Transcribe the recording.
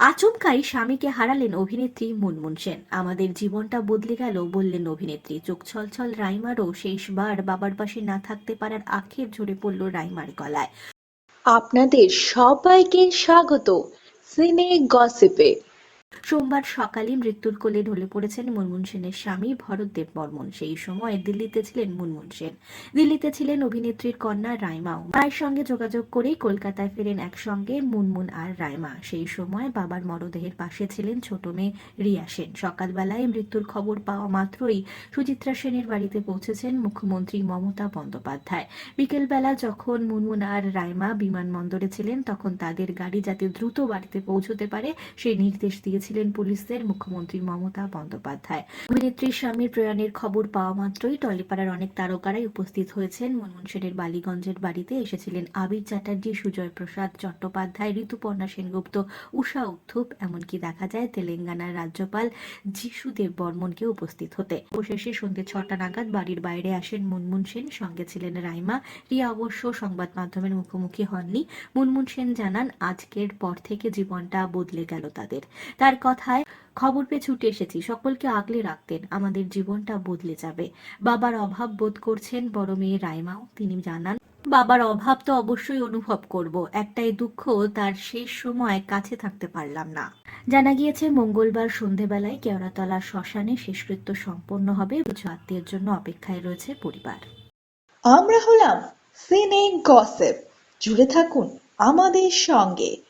আচমকাই স্বামীকে হারালেন অভিনেত্রী মুনমুন সেন। আমাদের জীবনটা বদলে গেল, বললেন অভিনেত্রী। চোখ ছলছল রাইমারও শেষবার বাবার পাশে না থাকতে পারার আক্ষেপ ঝরে পড়ল রাইমার গলায়। আপনাদের সবাইকে স্বাগত। সিনে গসিপে। সোমবার সকালে মৃত্যুর কোলে ঢলে পড়েছেন মুনমুন সেনের স্বামী ভরতদেব বর্মন। সেই সময় দিল্লিতে ছিলেন মুনমুন সেন। দিল্লিতে ছিলেন অভিনেত্রীর কন্যা রাইমাও মায়ের সঙ্গে যোগাযোগ করেই কলকাতায় ফেরেন একসঙ্গে মুনমুন আর রাইমা। সেই সময় বাবার মরদেহের পাশে ছিলেন ছোট মেয়ে রিয়া সেন। সকালবেলায় মৃত্যুর খবর পাওয়া মাত্রই সুচিত্রা সেনের বাড়িতে পৌঁছেছেন মুখ্যমন্ত্রী মমতা বন্দ্যোপাধ্যায়। বিকেলবেলা যখন মুনমুন আর রাইমা বিমানবন্দরে ছিলেন, তখন তাদের গাড়ি যাতে দ্রুত বাড়িতে পৌঁছতে পারে, সেই নির্দেশ দিয়েছিলেন পুলিশদের মুখ্যমন্ত্রী মমতা বন্দ্যোপাধ্যায়। অভিনেত্রীর স্বামীর প্রয়াণের খবর পাওয়া মাত্রই টলিপাড়ার অনেক তারকারাই উপস্থিত হয়েছেন। মনমোহন সেনের বালিগঞ্জের বাড়িতে এসেছিলেন আবির চ্যাটার্জি, সুজয় প্রসাদ চট্টোপাধ্যায়, ঋতুপর্ণা সেনগুপ্ত, উষা উত্থুপ এমনকি দেখা যায় তেলেঙ্গানার রাজ্যপাল যিশুদেব বর্মনকে উপস্থিত হতে। অবশেষে সন্ধ্যে ছটা নাগাদ বাড়ির বাইরে আসেন মুনমুন সেন। সঙ্গে ছিলেন রাইমা রিয়া অবশ্য সংবাদ মাধ্যমের মুখোমুখি হননি। মুনমুন সেন জানান, আজকের পর থেকে জীবনটা বদলে গেল তাদের। তার কথায় খবর পেয়ে ছুটে এসেছি। সকলকে আগলে রাখতেন, আমাদের জীবনটা বদলে যাবে। বাবার অভাব বোধ করছেন বড় মেয়ে রাইমাও। তিনি জানান, বাবার অভাব তো অবশ্যই অনুভব করব। একটাই দুঃখ, তার শেষ সময় কাছে থাকতে পারলাম না। জানা গিয়েছে, মঙ্গলবার সন্ধেবেলায় কেওড়াতলার শ্মশানে শেষকৃত্য সম্পন্ন হবে। কিছু আত্মীয়ের জন্য অপেক্ষায় রয়েছে পরিবার। আমরা হলাম সিনে গসিপ। জুড়ে থাকুন আমাদের সঙ্গে।